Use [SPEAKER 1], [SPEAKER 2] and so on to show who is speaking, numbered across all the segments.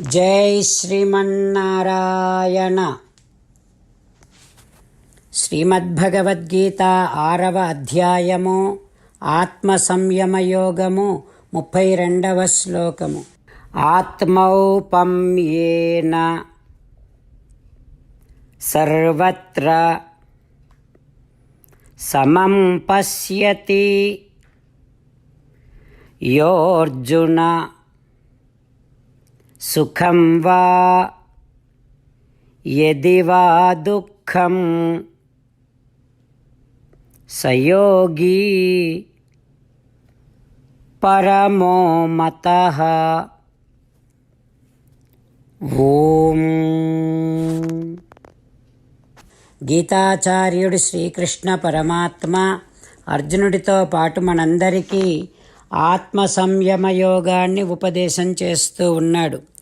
[SPEAKER 1] జై శ్రీమన్నారాయణ. శ్రీమద్భగవద్గీత ఆరవ అధ్యాయము ఆత్మ సంయమయోగము ముప్పై రెండవ శ్లోకము. ఆత్మౌపమ్యేన సర్వత్ర సమం పశ్యతి. యోర్జున సుఖం వా? యది వా దుఃఖం? సయోగి పరమో మత? ఓం. గీతాచార్యుడు శ్రీకృష్ణ పరమాత్మ అర్జునుడితో పాటు మనందరికీ ఆత్మ సంయమ యోగాన్ని ఉపదేశం చేస్తూ ఉన్నాడు.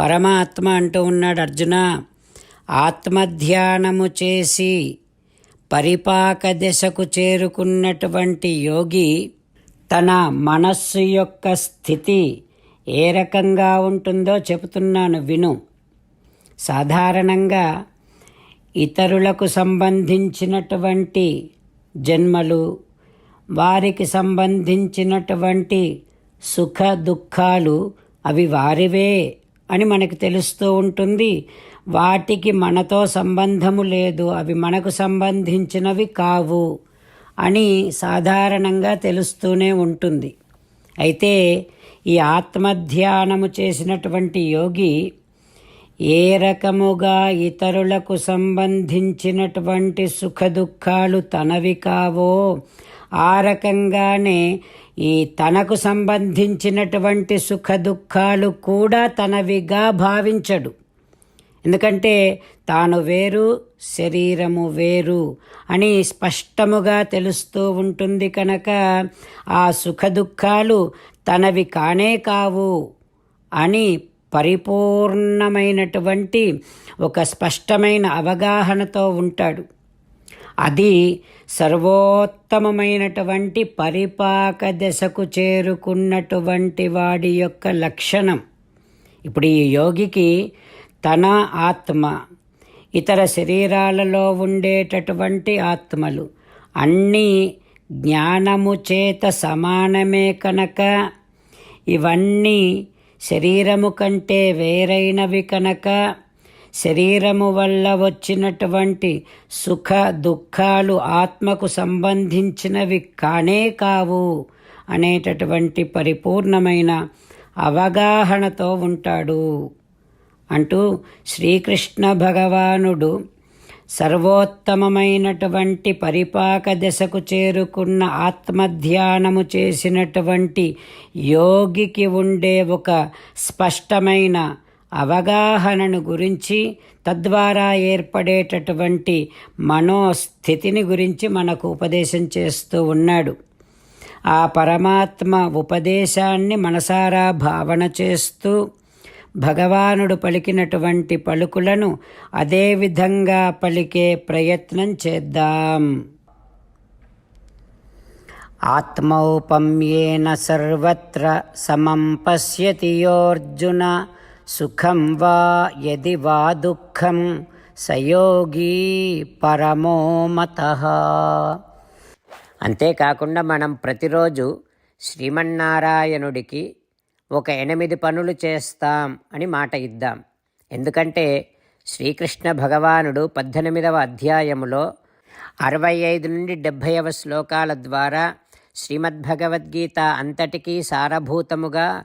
[SPEAKER 1] పరమాత్మ అంటూ ఉన్నాడు అర్జున. ఆత్మధ్యానము చేసి పరిపాక దశకు చేరుకున్నటువంటి యోగి తన మనస్సు యొక్క స్థితి ఏ రకంగా ఉంటుందో చెబుతున్నాను విను. సాధారణంగా ఇతరులకు సంబంధించినటువంటి జన్మలు వారికి సంబంధించినటువంటి సుఖ దుఃఖాలు అవి వారివే. అని మనకు తెలుస్తూ ఉంటుంది. వాటికి మనతో సంబంధము లేదు. అవి మనకు సంబంధించినవి కావు అని సాధారణంగా తెలుస్తూనే ఉంటుంది. అయితే ఈ ఆత్మధ్యానము చేసినటువంటి యోగి ఏ రకముగా ఇతరులకు సంబంధించినటువంటి సుఖ దుఃఖాలు తనవి కావో ఆ రకంగానే ఈ తనకు సంబంధించినటువంటి సుఖ దుఃఖాలు కూడా తనవిగా భావించడు. ఎందుకంటే తాను వేరు శరీరము వేరు అని స్పష్టముగా తెలుస్తూ ఉంటుంది కనుక ఆ సుఖ దుఃఖాలు తనవి కానే కావు అని పరిపూర్ణమైనటువంటి ఒక స్పష్టమైన అవగాహనతో ఉంటాడు. అది సర్వోత్తమమైనటువంటి పరిపాక దశకు చేరుకున్నటువంటి వాడి యొక్క లక్షణం. ఇప్పుడు ఈ యోగికి తన ఆత్మ ఇతర శరీరాలలో ఉండేటటువంటి ఆత్మలు అన్నీ జ్ఞానము చేత సమానమే కనుక ఇవన్నీ శరీరము కంటే వేరైనవి కనుక శరీరము వల్ల వచ్చినటువంటి సుఖ దుఃఖాలు ఆత్మకు సంబంధించినవి కానే కావు అనేటటువంటి పరిపూర్ణమైన అవగాహనతో ఉంటాడు. అంటూ శ్రీకృష్ణ భగవానుడు సర్వోత్తమమైనటువంటి పరిపాక దశకు చేరుకున్న ఆత్మధ్యానము చేసినటువంటి యోగికి ఉండే ఒక స్పష్టమైన అవగాహనను గురించి తద్వారా ఏర్పడేటటువంటి మనోస్థితిని గురించి మనకు ఉపదేశం చేస్తూ ఉన్నాడు. ఆ పరమాత్మ ఉపదేశాన్ని మనసారా భావన చేస్తూ భగవానుడు పలికినటువంటి పలుకులను అదే విధంగా పలికే ప్రయత్నం చేద్దాం. ఆత్మౌపమ్యేన సర్వత్ర సమం పశ్యతి యోర్జున సుఖం వా యది వా దుఃఖం సయోగి పరమో మత. అంతేకాకుండా మనం ప్రతిరోజు శ్రీమన్నారాయణుడికి ఒక ఎనిమిది పనులు చేస్తాం అని మాట ఇద్దాం. ఎందుకంటే శ్రీకృష్ణ భగవానుడు పద్దెనిమిదవ అధ్యాయములో అరవై ఐదు నుండి డెబ్భైవ శ్లోకాల ద్వారా శ్రీమద్భగవద్గీత అంతటికీ సారభూతముగా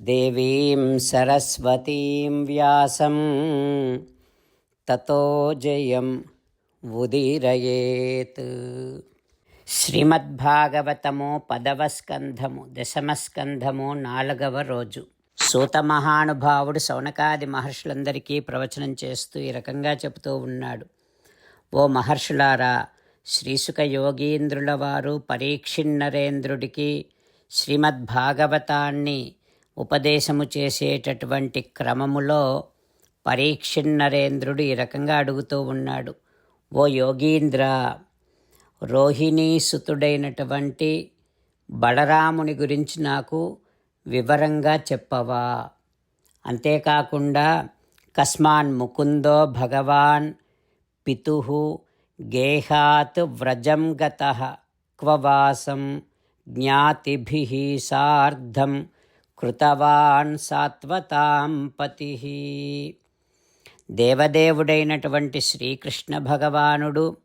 [SPEAKER 1] దేవీం సరస్వతీం వ్యాసం. తతో జయం ఉదీరయేత్. శ్రీమద్భాగవతము పదవ స్కంధము దశమ స్కంధము నాలుగవ రోజు. సూత మహానుభావుడు సౌనకాది మహర్షులందరికీ ప్రవచనం చేస్తూ ఈ రకంగా చెబుతూ ఉన్నాడు. ఓ మహర్షులారా శ్రీసుక యోగీంద్రుల వారు పరీక్షిన్నరేంద్రుడికి శ్రీమద్భాగవతాన్ని ఉపదేశము చేసేటటువంటి క్రమములో పరీక్షిన్నరేంద్రుడు ఈ రకంగా అడుగుతూ ఉన్నాడు. ఓ యోగీంద్ర రోహిణీసుతుడైనటువంటి బలరాముని గురించి నాకు వివరంగా చెప్పవా? అంతేకాకుండా కస్మాన్ ముకుందో భగవాన్ పితు గేహాత్ వ్రజం గత క్వవాసం జ్ఞాతిభి సార్ధం కృతవాన్ సాత్వతాం పతి. దేవదేవుడైనటువంటి శ్రీకృష్ణ భగవానుడు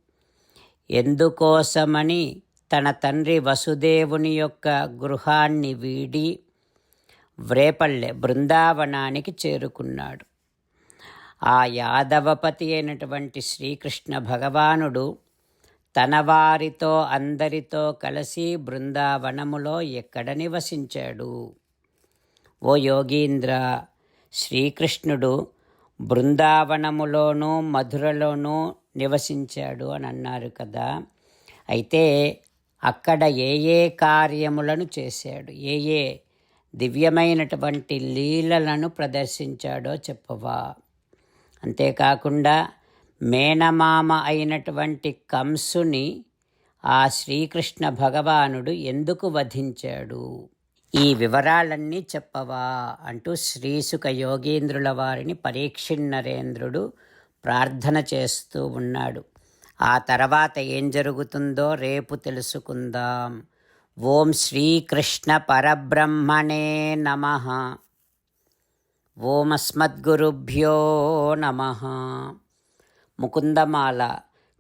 [SPEAKER 1] ఎందుకోసమని తన తండ్రి వసుదేవుని యొక్క గృహాన్ని వీడి వ్రేపల్లె బృందావనానికి చేరుకున్నాడు. ఆ యాదవపతి అయినటువంటి శ్రీకృష్ణ భగవానుడు తన వారితో అందరితో కలిసి బృందావనములో ఎక్కడ నివసించాడు? ఓ యోగీంద్ర శ్రీకృష్ణుడు బృందావనములోనూ మధురలోనూ నివసించాడు అని అన్నారు కదా. అయితే అక్కడ ఏ ఏ కార్యములను చేశాడు? ఏ ఏ దివ్యమైనటువంటి లీలలను ప్రదర్శించాడో చెప్పవా? అంతేకాకుండా మేనమామ అయినటువంటి కంసుని ఆ శ్రీకృష్ణ భగవానుడు ఎందుకు వధించాడు? ఈ వివరాలన్నీ చెప్పవా అంటూ శ్రీసుక యోగీంద్రుల వారిని పరీక్షిన్నరేంద్రుడు ప్రార్థన చేస్తూ ఉన్నాడు. ఆ తర్వాత ఏం జరుగుతుందో రేపు తెలుసుకుందాం. ఓం శ్రీకృష్ణ పరబ్రహ్మణే నమ. ఓమస్మద్గురుభ్యో నమ. ముకుందమాల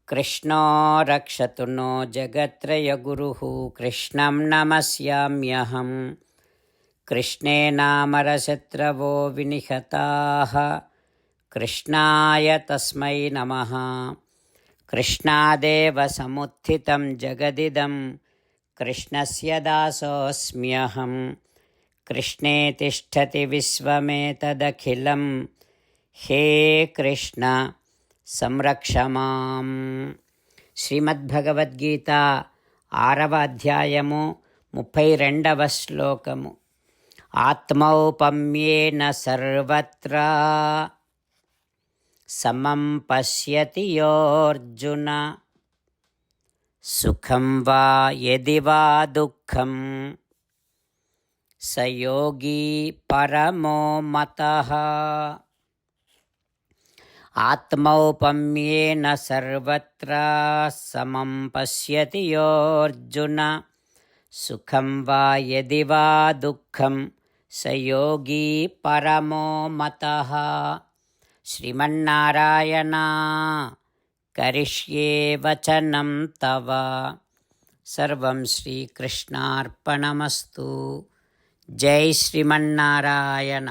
[SPEAKER 1] कृष्णो रक्षतु नो जगत्रयगुरुः कृष्ण नमस्याम्यहं। कृष्णे नामरशत्रवो विनिहताः। कृष्णाय तस्मै नमः। कृष्णादेव समुत्थितं जगदिदं। से दासोऽस्म्यहं। कृष्णे तिष्ठति विश्वमेतदखिलं। हे कृष्ण। సంరక్ష మాం. శ్రీమద్భగవద్గీత ఆరవ అధ్యాయము ముప్పై రెండవ శ్లోకము. ఆత్మౌపమ్యేన సర్వత్ర. సమం పశ్యతి యోర్జున. సుఖం వా యది వా దుఃఖం. స పరమో మత. ఆత్మౌపమ్యేన సర్వత్రా సమం పశ్యతి యోర్జున సుఖం వా యది వా దుఃఖం సయోగీ పరమో మత శ్రీమన్నారాయణ కరిష్యే వచనం తవ సర్వం శ్రీకృష్ణార్పణమస్తు జై శ్రీమన్నారాయణ